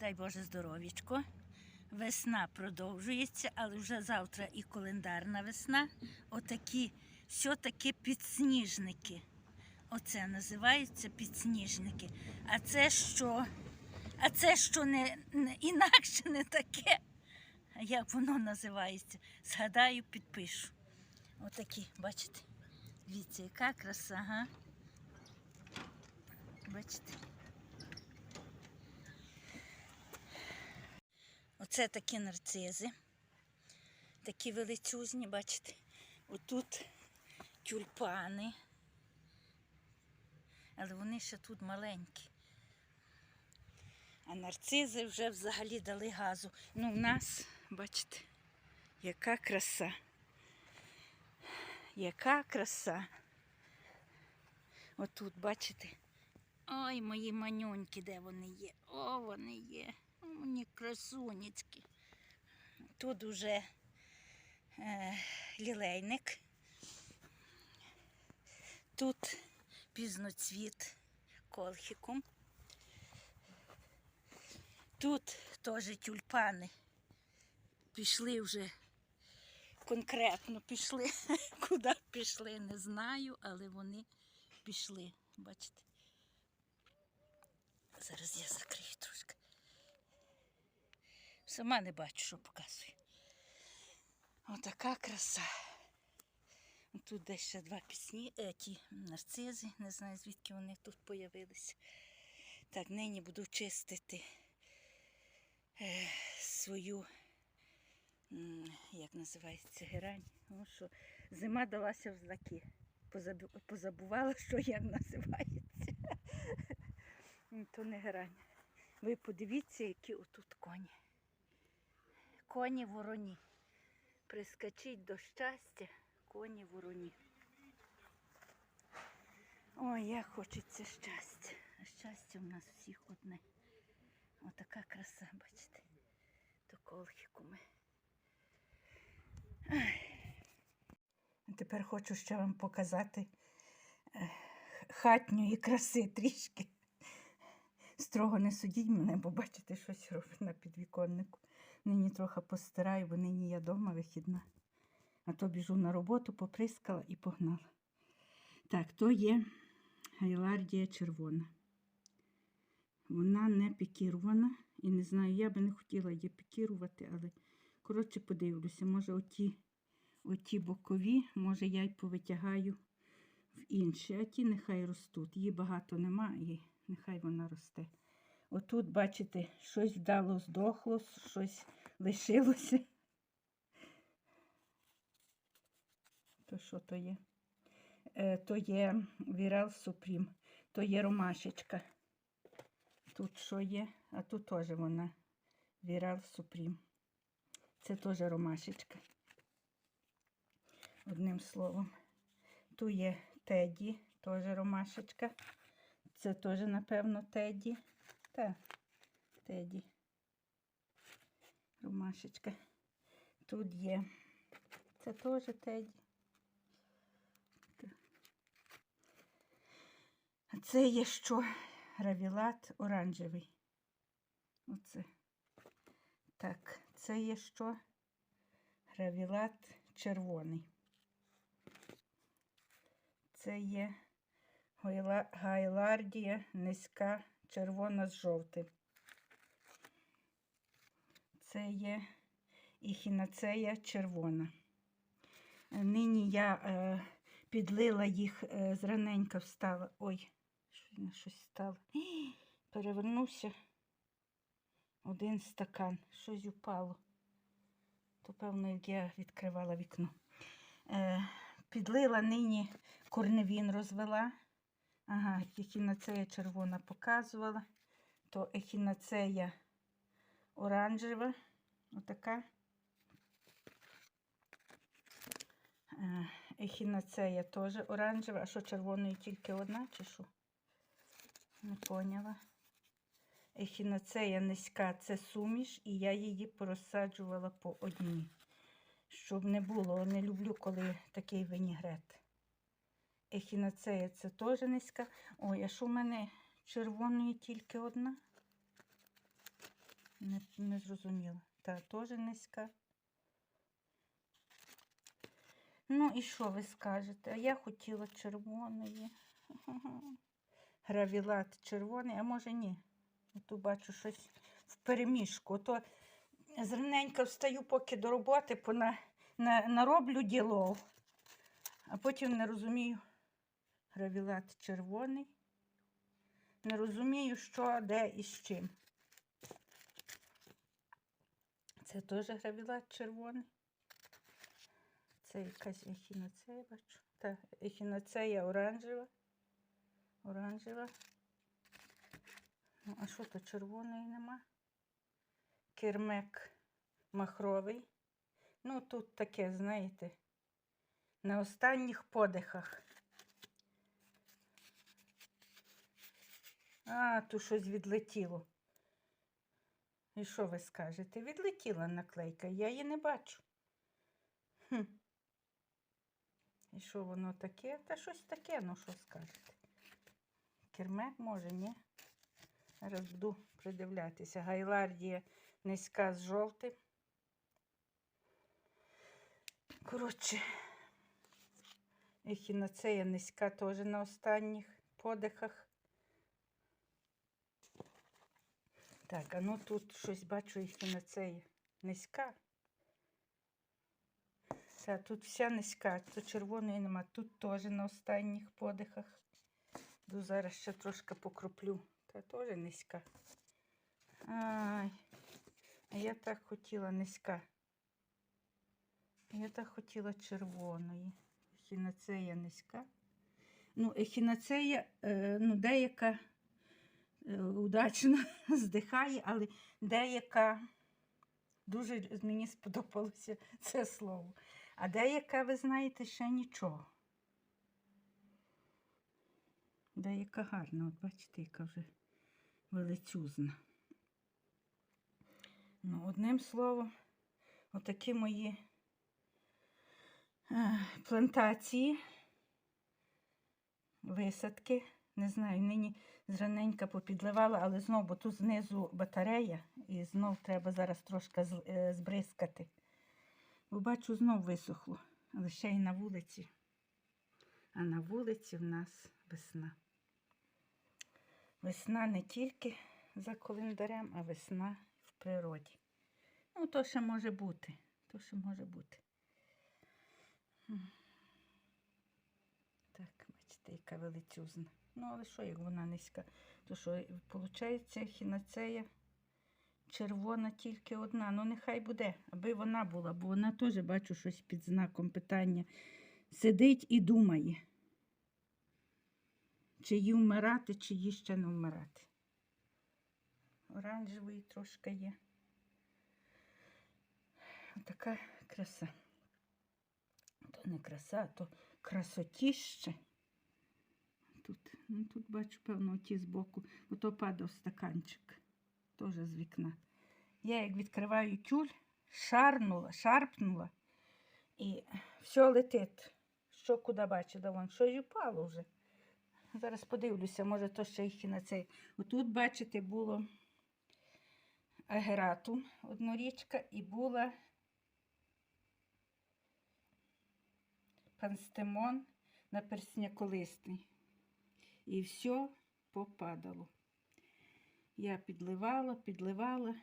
Дай Боже здоров'ячко. Весна продовжується, але вже завтра і календарна весна. Отакі все-таки підсніжники. Оце називаються підсніжники. А це що? А це що не, не інакше не таке. Як воно називається? Згадаю, підпишу. Отакі, бачите? Дивіться, яка краса, га? Бачите? Оце такі нарцизи. Такі величезні, бачите. Отут тюльпани. Але вони ще тут маленькі. А нарцизи вже взагалі дали газу. Ну, в нас, бачите, яка краса. Яка краса. Отут, бачите. Ой, мої манюньки, де вони є? О, вони є. Мені красуняцькі. Тут уже е, лілейник. Тут пізноцвіт колхікум. Тут теж тюльпани. Пішли вже конкретно пішли. Куди пішли, не знаю, але вони пішли. Бачите? Зараз я закрию трошки. Сама не бачу, що показую. Отака краса. Тут десь ще два пісні, е, ті нарцизи, не знаю звідки вони тут появилися. Так, нині буду чистити е, свою, як називається, герань. Ну, що зима далася в знаки. Позабу- Позабувала, що як називається. То не герань. Ви подивіться, які отут коні. Коні вороні. Прискочіть до щастя, коні вороні. Ой, як хочеться щастя. А щастя у нас всіх одне. Отака краса, бачите. То колхікуми. А Тепер хочу ще вам показати е, хатньої краси трішки. Строго не судіть мене, бо бачите, щось робить на підвіконнику. Нині трохи постираю, бо нині я вдома вихідна. А то біжу на роботу, поприскала і погнала. Так, то є гайлардія червона. Вона не пікірована. І не знаю, я би не хотіла її пікірувати, але коротше подивлюся, може оті, оті бокові, може я й повитягаю в інші, а ті нехай ростуть. Її багато нема, і нехай вона росте. Отут, бачите, щось вдало здохло, щось лишилося. То що то є? Е, то є Вірал Супрім, то є ромашечка. Тут що є? А тут теж вона Вірал Супрім. Це теж ромашечка. Одним словом. Тут є Теді, теж ромашечка. Це теж, напевно, Теді. Так, Теді. Ромашечка. Тут є. Це теж Теді. А це є що? Гравілат оранжевий. Оце. Так, це є що? Гравілат червоний. Це є гайлардія низька червона з жовтим. Це є іхінацея червона. Е, Нині я е, підлила їх е, зраненька встала. Ой, щось стало. Перевернувся один стакан, щось упало. То, певно, як я відкривала вікно. Е, підлила нині корневін розвела. Ага, ехінацея червона показувала. То ехінацея оранжева. Отака. Е, Ехінацея теж оранжева. А що червоної тільки одна, чи що? Не поняла. Ехінацея низька це суміш, і я її порозсаджувала по одній. Щоб не було, не люблю, коли такий винігрет. Ехінацея це теж низька. Ой, а що в мене червоної тільки одна? Не, не зрозуміла. Та теж низька. Ну і що ви скажете? А я хотіла червоної. Гравілат червоний, а може ні. Тут бачу щось в переміжку. То зраненько встаю, поки до роботи, пона, на, нароблю ділов, а потім не розумію. Гравілат червоний. Не розумію, що, де і з чим. Це теж гравілат червоний. Це якась ехіноцея, бачу. Та ехіноцея оранжева. Оранжева. Ну, а що то червоної нема? Кермек махровий. Ну, тут таке, знаєте, на останніх подихах. А, тут щось відлетіло. І що ви скажете? Відлетіла наклейка, я її не бачу. Хм. І що воно таке? Та щось таке, ну що скажете? Кермек може, ні? Зараз буду придивлятися. Гайлардія низька з жовтим. Коротше, ехіноцея низька теж на останніх подихах. Так, а ну тут щось бачу ехіноцея низька. Та, тут вся низька, тут червоної нема, тут теж на останніх подихах. Ду зараз ще трошки покроплю. Та теж низька. Ай, а я так хотіла низька. Я так хотіла червоної. Ехіноцея низька. Ну, ехіноцея, е, ну, деяка удачно здихає, але деяка дуже мені сподобалося це слово. А деяка, ви знаєте, ще нічого. Деяка гарна, от бачите, яка вже величезна. Ну, одним словом, отакі мої е, плантації, висадки. Не знаю, нині зраненька попідливала, але знов, бо тут знизу батарея, і знов треба зараз трошки е, збризкати. Бо бачу, знов висохло, але ще й на вулиці. А на вулиці в нас весна. Весна не тільки за календарем, а весна в природі. Ну, то ще може бути. То ще може бути. Так, бачите, яка величезна. Ну, але що, як вона низька? То що, виходить, хіноцея червона тільки одна. Ну, нехай буде, аби вона була, бо вона теж бачу щось під знаком питання. Сидить і думає чи їй вмирати, чи їй ще не вмирати. Оранжевої трошки є. Така краса. То не краса, а то красотіще. Тут, ну, тут бачу, певно, ті збоку. Ото падав стаканчик. Теж з вікна. Я як відкриваю тюль, шарнула, шарпнула, і все летить. Що куди бачила, вон, що й упало вже. Зараз подивлюся, може, то ще їх і на цей. Отут, бачите, було агератум, однорічка, і була панстемон на персняколисний. І все попадало. Я підливала, підливала,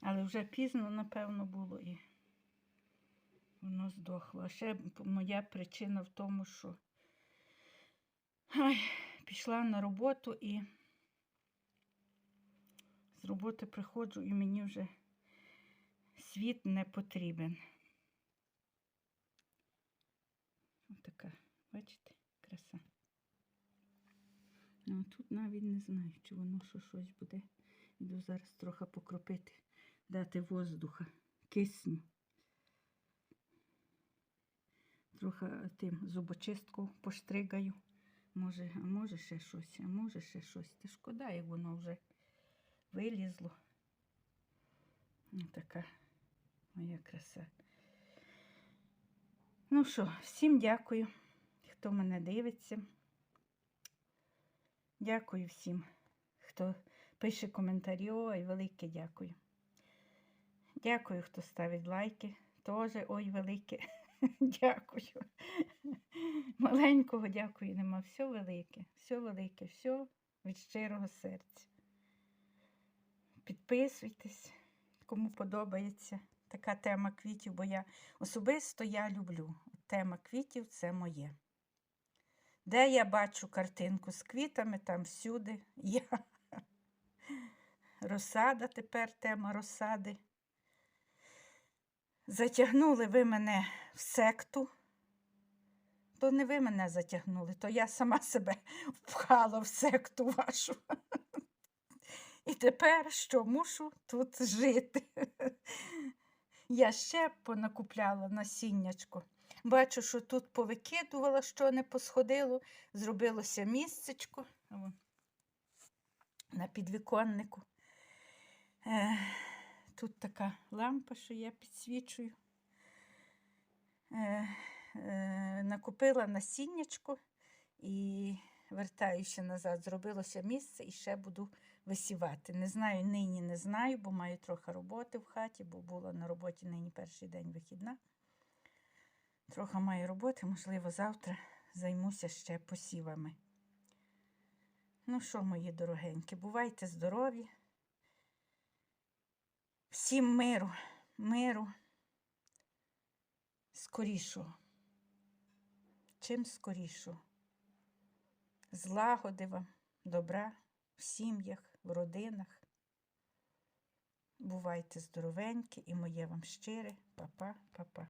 але вже пізно, напевно, було і воно здохло. Ще моя причина в тому, що Ай, пішла на роботу і з роботи приходжу і мені вже світ не потрібен. Ось така, бачите, краса. Ну, тут навіть не знаю, чи воно що щось буде. Іду зараз трохи покропити, дати воздуха, кисню. Трохи тим зубочистку поштригаю. Може, а може ще щось, а може ще щось. Та шкода, як воно вже вилізло. Така моя краса. Ну що, всім дякую, хто мене дивиться. Дякую всім, хто пише коментарі. Ой, велике дякую. Дякую, хто ставить лайки. Тоже ой, велике. Дякую. Маленького дякую нема. Все велике, все велике, все від щирого серця. Підписуйтесь, кому подобається така тема квітів, бо я особисто я люблю. Тема квітів це моє. Де я бачу картинку з квітами, там всюди я. Розсада тепер тема розсади. Затягнули ви мене в секту. То не ви мене затягнули, то я сама себе впхала в секту вашу. І тепер що мушу тут жити? Я ще понакупляла насіннячко. Бачу, що тут повикидувала, що не посходило, зробилося місцечко на підвіконнику. Тут така лампа, що я підсвічую. Е, накупила насіннячко і вертаюся назад, зробилося місце і ще буду висівати. Не знаю, нині не знаю, бо маю трохи роботи в хаті, бо була на роботі нині перший день вихідна. Трохи маю роботи, можливо, завтра займуся ще посівами. Ну що, мої дорогенькі, бувайте здорові. Всім миру, миру, скорішого. Чим скорішого. Злагоди вам, добра в сім'ях, в родинах. Бувайте здоровенькі і моє вам щире, папа, папа.